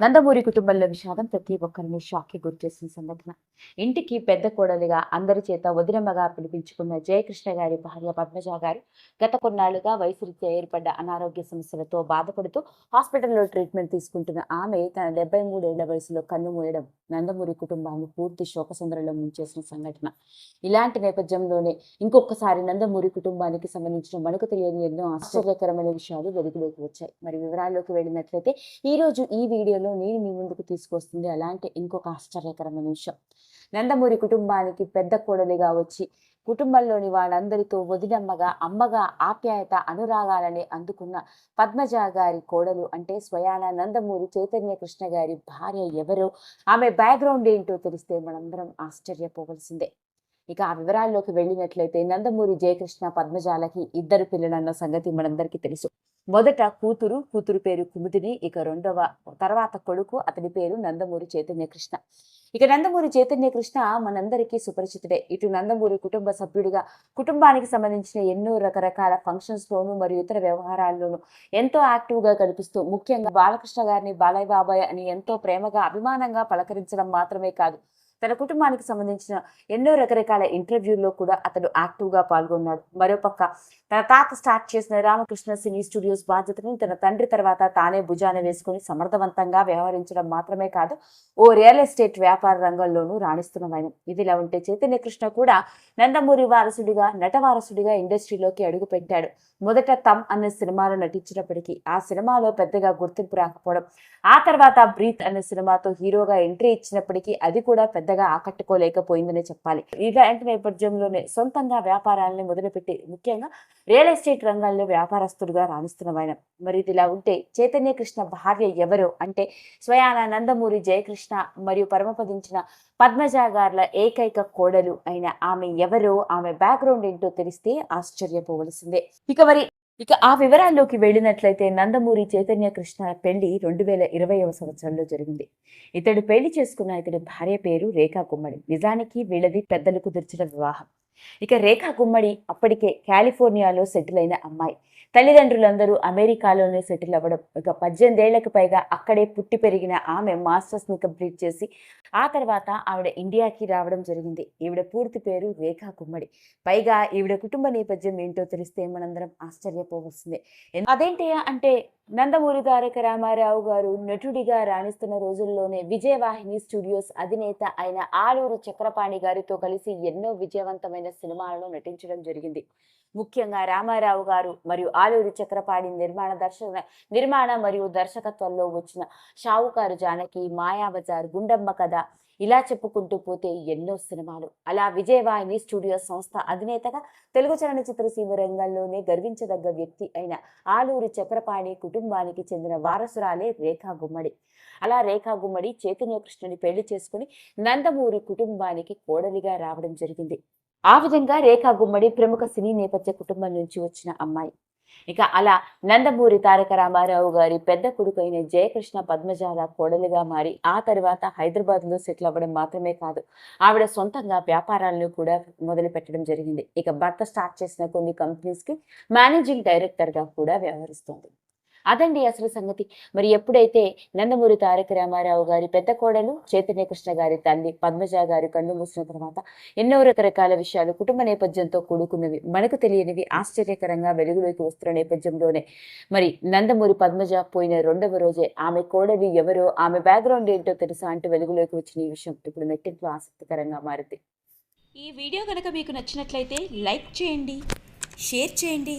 నందమూరి కుటుంబంలో విషాదం ప్రతి ఒక్కరిని షాక్కి గురిచేసిన సంఘటన. ఇంటికి పెద్ద కోడలిగా అందరి చేత వదినమ్మగా పిలిపించుకున్న జయకృష్ణ గారి భార్య పద్మజ గారు గత కొన్నాళ్ళుగా వయసురీత్యా ఏర్పడ్డ అనారోగ్య సమస్యలతో బాధపడుతూ హాస్పిటల్లో ట్రీట్మెంట్ తీసుకుంటున్న ఆమె తన డెబ్బై మూడేళ్ళ వయసులో కన్ను మూయడం నందమూరి కుటుంబాన్ని పూర్తి శోకసంద్రంలో ముంచేసిన సంఘటన. ఇలాంటి నేపథ్యంలోనే ఇంకొకసారి నందమూరి కుటుంబానికి సంబంధించిన మనకు తెలియని ఎన్నో ఆశ్చర్యకరమైన విషయాలు వెలుగులోకి వచ్చాయి. మరి వివరాల్లోకి వెళ్ళినట్లయితే ఈ రోజు ఈ వీడియోలో నేను మీ ముందుకు తీసుకొస్తుంది. అలాంటి ఇంకొక ఆశ్చర్యకరమైన విషయం. నందమూరి కుటుంబానికి పెద్ద కోడలిగా వచ్చి కుటుంబంలోని వాళ్ళందరితో వదినమ్మగా అమ్మగా ఆప్యాయత అనురాగాలని అందుకున్న పద్మజ గారి కోడలు అంటే స్వయాన నందమూరి చైతన్య కృష్ణ గారి భార్య ఎవరో ఆమె బ్యాక్గ్రౌండ్ ఏంటో తెలిస్తే మనందరం ఆశ్చర్యపోవలసిందే. ఇక ఆ వివరాల్లోకి వెళ్ళినట్లయితే నందమూరి జయకృష్ణ పద్మజాలకి ఇద్దరు పిల్లలన్న సంగతి మనందరికీ తెలుసు. మొదట కూతురు కూతురు పేరు కుముదిని ఇక రెండవ తర్వాత కొడుకు అతని పేరు నందమూరి చైతన్య కృష్ణ. ఇక నందమూరి చైతన్య కృష్ణ మనందరికీ సుపరిచితుడే. ఇటు నందమూరి కుటుంబ సభ్యుడిగా కుటుంబానికి సంబంధించిన ఎన్నో రకరకాల ఫంక్షన్స్ లోను మరియు ఇతర వ్యవహారాల్లోనూ ఎంతో యాక్టివ్గా కనిపిస్తూ ముఖ్యంగా బాలకృష్ణ గారిని బాలయ్య బాబాయ్ అని ఎంతో ప్రేమగా అభిమానంగా పలకరించడం మాత్రమే కాదు తన కుటుంబానికి సంబంధించిన ఎన్నో రకరకాల ఇంటర్వ్యూల్లో కూడా అతడు యాక్టివ్గా పాల్గొన్నాడు. మరోపక్క తన తాత స్టార్ట్ చేసిన రామకృష్ణ సినీ స్టూడియోస్ బాధ్యతను తన తండ్రి తర్వాత తానే భుజాన వేసుకుని సమర్థవంతంగా వ్యవహరించడం మాత్రమే కాదు ఓ రియల్ ఎస్టేట్ వ్యాపార రంగంలోనూ రాణిస్తున్నవాయన ఇదిలా ఉంటే చైతన్య కృష్ణ కూడా నందమూరి వారసుడిగా నట వారసుడిగా ఇండస్ట్రీలోకి అడుగుపెట్టాడు మొదట తమ్ అనే సినిమాలో నటించినప్పటికీ ఆ సినిమాలో పెద్దగా గుర్తింపు రాకపోవడం ఆ తర్వాత బ్రీత్ అనే సినిమాతో హీరోగా ఎంట్రీ ఇచ్చినప్పటికీ అది కూడా పెద్ద పెద్దగా ఆకట్టుకోలేకపోయిందనే చెప్పాలి. ఇలాంటి నేపథ్యంలోనే సొంతంగా వ్యాపారాలని మొదలుపెట్టి ముఖ్యంగా రియల్ ఎస్టేట్ రంగంలో వ్యాపారస్తుడుగా రాణిస్తున్న ఆయన. మరి ఇది ఇలా ఉంటే చైతన్య కృష్ణ భార్య ఎవరో? అంటే స్వయాన నందమూరి జయకృష్ణ మరియు పరమపదించిన పద్మజ గార్ల ఏకైక కోడలు అయిన ఆమె ఎవరో? ఆమె బ్యాక్గ్రౌండ్ ఏంటో తెలిస్తే ఆశ్చర్యపోవలసిందే. ఇక మరి ఇక ఆ వివరాల్లోకి వెళ్ళినట్లయితే నందమూరి చైతన్య కృష్ణ పెళ్ళి రెండు వేల ఇరవైవ సంవత్సరంలో జరిగింది. ఇతడు పెళ్ళి చేసుకున్న ఇతడి భార్య పేరు రేఖా కుమ్మడి. నిజానికి వీళ్ళది పెద్దలు కుదిర్చిన వివాహం. ఇక రేఖా కుమ్మడి అప్పటికే కాలిఫోర్నియాలో సెటిల్ అయిన అమ్మాయి. తల్లిదండ్రులందరూ అమెరికాలోనే సెటిల్ అవ్వడం. ఇక పద్దెనిమిదేళ్ళకు పైగా అక్కడే పుట్టి పెరిగిన ఆమె మాస్టర్స్ని కంప్లీట్ చేసి ఆ తర్వాత ఆవిడ ఇండియాకి రావడం జరిగింది. ఈవిడ పూర్తి పేరు రేఖా కుమ్మడి. పైగా ఈవిడ కుటుంబ నేపథ్యం ఏంటో తెలిస్తే మనందరం ఆశ్చర్యపోవలసిందే. అదేంటి అంటే నందమూరి తారక రామారావు గారు నటుడిగా రాణిస్తున్న రోజుల్లోనే విజయవాహిని స్టూడియోస్ అధినేత అయిన ఆలూరు చక్రపాణి గారితో కలిసి ఎన్నో విజయవంతమైన సినిమాలలో నటించడం జరిగింది. ముఖ్యంగా రామారావు గారు మరియు ఆలూరి చక్రపాణి నిర్మాణ దర్శక నిర్మాణ మరియు దర్శకత్వంలో వచ్చిన షావుకారు జానకి మాయాబజార్ గుండమ్మ కథ ఇలా చెప్పుకుంటూ పోతే ఎన్నో సినిమాలు. అలా విజయవాహిని స్టూడియో సంస్థ అధినేతగా తెలుగు చలనచిత్ర సీమ రంగంలోనే గర్వించదగ్గ వ్యక్తి అయిన ఆలూరి చక్రపాణి కుటుంబానికి చెందిన వారసురాలే రేఖా గుమ్మడి. అలా రేఖా గుమ్మడి చైతన్య కృష్ణుని పెళ్ళి చేసుకుని నందమూరి కుటుంబానికి కోడలిగా రావడం జరిగింది. ఆ విధంగా రేఖా గుమ్మడి ప్రముఖ సినీ నేపథ్య కుటుంబం నుంచి వచ్చిన అమ్మాయి. ఇక అలా నందమూరి తారక రామారావు గారి పెద్ద కొడుకైన జయకృష్ణ పద్మజాల కోడలిగా మారి ఆ తర్వాత హైదరాబాద్లో సెటిల్ అవ్వడం మాత్రమే కాదు ఆవిడ సొంతంగా వ్యాపారాలను కూడా మొదలు పెట్టడం జరిగింది. ఇక భర్త స్టార్ట్ చేసిన కొన్ని కంపెనీస్కి మేనేజింగ్ డైరెక్టర్గా కూడా వ్యవహరిస్తోంది. అదండి అసలు సంగతి. మరి ఎప్పుడైతే నందమూరి తారక రామారావు గారి పెద్ద కోడలు చైతన్య కృష్ణ గారి తల్లి పద్మజ గారి కన్ను మూసిన తర్వాత ఎన్నో రకరకాల విషయాలు కుటుంబ నేపథ్యంతో కూడుకున్నవి మనకు తెలియనివి ఆశ్చర్యకరంగా వెలుగులోకి వస్తున్న నేపథ్యంలోనే. మరి నందమూరి పద్మజ పోయిన రెండవ రోజే ఆమె కోడలు ఎవరో ఆమె బ్యాక్గ్రౌండ్ ఏంటో తెలుసా అంటూ వెలుగులోకి వచ్చిన ఈ విషయం ఇప్పుడు నెట్టింట్లో ఆసక్తికరంగా మారింది. ఈ వీడియో కనుక మీకు నచ్చినట్లయితే లైక్ చేయండి షేర్ చేయండి.